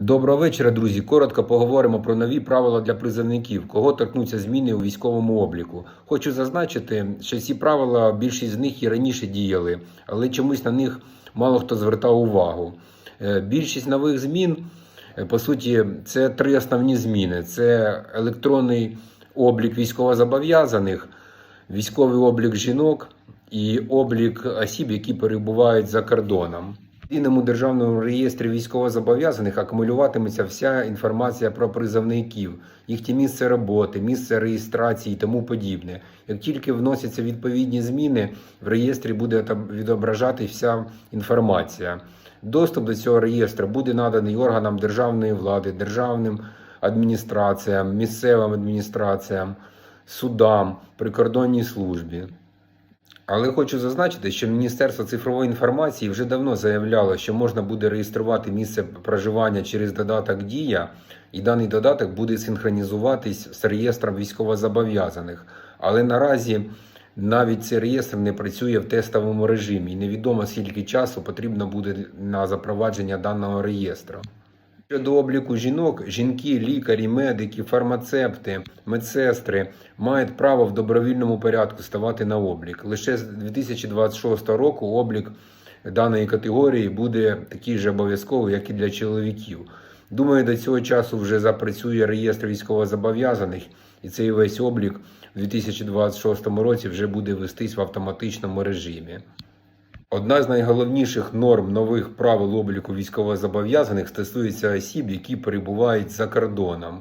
Доброго вечора, друзі. Коротко поговоримо про нові правила для призовників, кого торкнуться зміни у військовому обліку. Хочу зазначити, що ці правила більшість з них і раніше діяли, але чомусь на них мало хто звертав увагу. Е, Більшість нових змін, е, по суті, це три основні зміни: це електронний облік військовозобов'язаних, військовий облік жінок і облік осіб, які перебувають за кордоном. В єдиному державному реєстрі військовозобов'язаних акумулюватиметься вся інформація про призовників, їхнє місце роботи, місце реєстрації і тому подібне. Як тільки вносяться відповідні зміни, в реєстрі буде відображати вся інформація. Доступ до цього реєстру буде наданий органам державної влади, державним адміністраціям, місцевим адміністраціям, судам, прикордонній службі. Але хочу зазначити, що Міністерство цифрової інформації вже давно заявляло, що можна буде реєструвати місце проживання через додаток Дія, і даний додаток буде синхронізуватись з реєстром військовозобов'язаних. Але наразі навіть цей реєстр не працює в тестовому режимі, і невідомо скільки часу потрібно буде на запровадження даного реєстру. Щодо обліку жінок, жінки, лікарі, медики, фармацевти, медсестри мають право в добровільному порядку ставати на облік. Лише з 2026 року облік даної категорії буде такий же обов'язковий, як і для чоловіків. Думаю, до цього часу вже запрацює реєстр військовозобов'язаних, і цей весь облік у 2026 році вже буде вестись в автоматичному режимі. Одна з найголовніших норм нових правил обліку військовозобов'язаних стосується осіб, які перебувають за кордоном.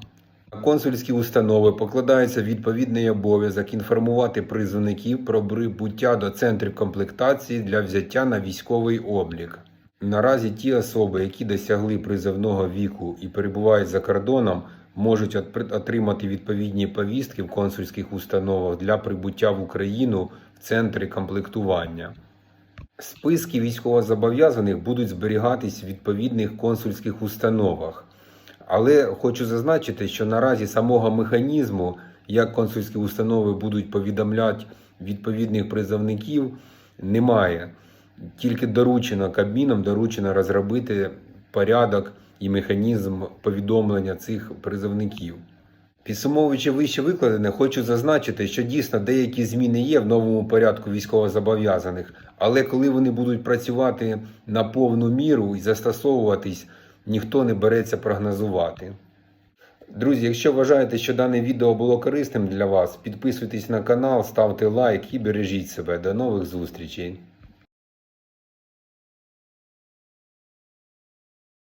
Консульські установи покладається відповідний обов'язок інформувати призовників про прибуття до центрів комплектації для взяття на військовий облік. Наразі ті особи, які досягли призовного віку і перебувають за кордоном, можуть отримати відповідні повістки в консульських установах для прибуття в Україну в центри комплектування. Списки військовозобов'язаних будуть зберігатись в відповідних консульських установах. Але хочу зазначити, що наразі самого механізму, як консульські установи будуть повідомляти відповідних призовників, немає. Тільки доручено Кабміном, доручено розробити порядок і механізм повідомлення цих призовників. Підсумовуючи вище викладене, хочу зазначити, що дійсно деякі зміни є в новому порядку військовозобов'язаних, але коли вони будуть працювати на повну міру і застосовуватись, ніхто не береться прогнозувати. Друзі, якщо вважаєте, що дане відео було корисним для вас, підписуйтесь на канал, ставте лайк і бережіть себе. До нових зустрічей!